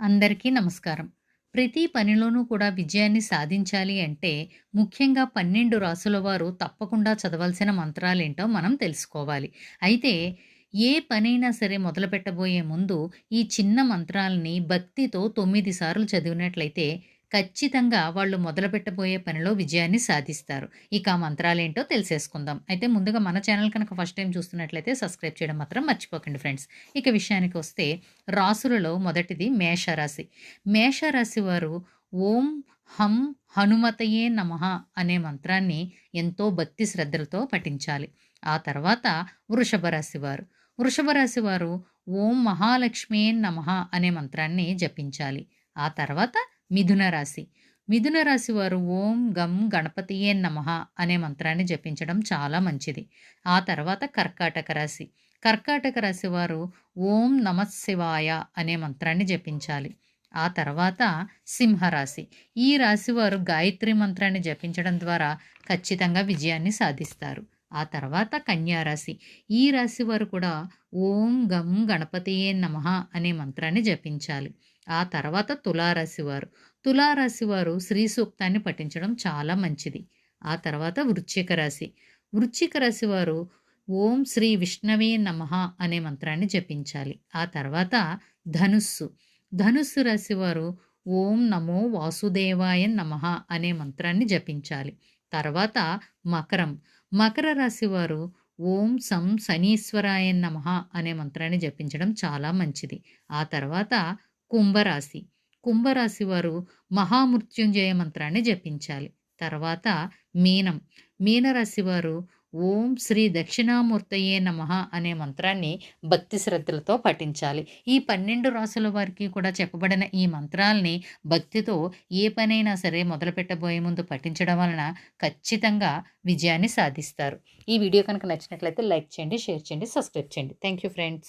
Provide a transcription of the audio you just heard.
అందరికీ నమస్కారం. ప్రతి పనిలోనూ కూడా విజయాన్ని సాధించాలి అంటే, ముఖ్యంగా 12 రాసుల వారు తప్పకుండా చదవాల్సిన మంత్రాలేంటో మనం తెలుసుకోవాలి. అయితే, ఏ పనైనా సరే మొదలుపెట్టబోయే ముందు, ఈ చిన్న మంత్రాలని భక్తితో తొమ్మిది సార్లు చదివినట్లయితే, ఖచ్చితంగా వాళ్ళు మొదలుపెట్టబోయే పనిలో విజయాన్ని సాధిస్తారు. ఇక ఆ మంత్రాలేంటో తెలిసేసుకుందాం. అయితే ముందుగా మన ఛానల్ కనుక ఫస్ట్ టైం చూస్తున్నట్లయితే సబ్స్క్రైబ్ చేయడం మాత్రం మర్చిపోకండి ఫ్రెండ్స్. ఇక విషయానికి వస్తే రాసులలో మొదటిది మేషరాశి. మేషరాశి వారు ఓం హం హనుమతయే నమః అనే మంత్రాన్ని ఎంతో భక్తి శ్రద్ధలతో పఠించాలి. ఆ తర్వాత వృషభరాశి వారు. వృషభరాశి వారు ఓం మహాలక్ష్మియే నమః అనే మంత్రాన్ని జపించాలి. ఆ తర్వాత మిథున రాశి. మిథున రాశి వారు ఓం గం గణపతియే నమః అనే మంత్రాన్ని జపించడం చాలా మంచిది. ఆ తర్వాత కర్కాటక రాశి. కర్కాటక రాశి వారు ఓం నమశివాయ అనే మంత్రాన్ని జపించాలి. ఆ తర్వాత సింహరాశి. ఈ రాశి వారు గాయత్రి మంత్రాన్ని జపించడం ద్వారా ఖచ్చితంగా విజయాన్ని సాధిస్తారు. ఆ తర్వాత కన్యారాశి ఈ రాశి వారు కూడా ఓం గం గణపతియే నమః అనే మంత్రాన్ని జపించాలి. ఆ తర్వాత తులారాశి వారు. తులారాశి వారు శ్రీ సూక్తాన్ని పఠించడం చాలా మంచిది. ఆ తర్వాత వృశ్చిక రాశి. వృశ్చిక రాశి వారు ఓం శ్రీ విష్ణవే నమః అనే మంత్రాన్ని జపించాలి. ఆ తర్వాత ధనుస్సు. ధనుస్సు రాశి వారు ఓం నమో వాసుదేవాయ నమః అనే మంత్రాన్ని జపించాలి. తర్వాత మకరం. మకర రాశి వారు ఓం సం శనీశ్వరాయ నమః అనే మంత్రాన్ని జపించడం చాలా మంచిది. ఆ తర్వాత కుంభరాశి. కుంభరాశి వారు మహామృత్యుంజయ మంత్రాన్ని జపించాలి. తర్వాత మీనం. మీనరాశి వారు ఓం శ్రీ దక్షిణామూర్తయే నమః అనే మంత్రాన్ని భక్తి శ్రద్ధలతో పఠించాలి. ఈ 12 రాసుల వారికి కూడా చెప్పబడిన ఈ మంత్రాల్ని భక్తితో ఏ పనైనా సరే మొదలుపెట్టబోయే ముందు పఠించడం వలన ఖచ్చితంగా విజయాన్ని సాధిస్తారు. ఈ వీడియో కనుక నచ్చినట్లయితే లైక్ చేయండి, షేర్ చేయండి, సబ్స్క్రైబ్ చేయండి. Thank you friends.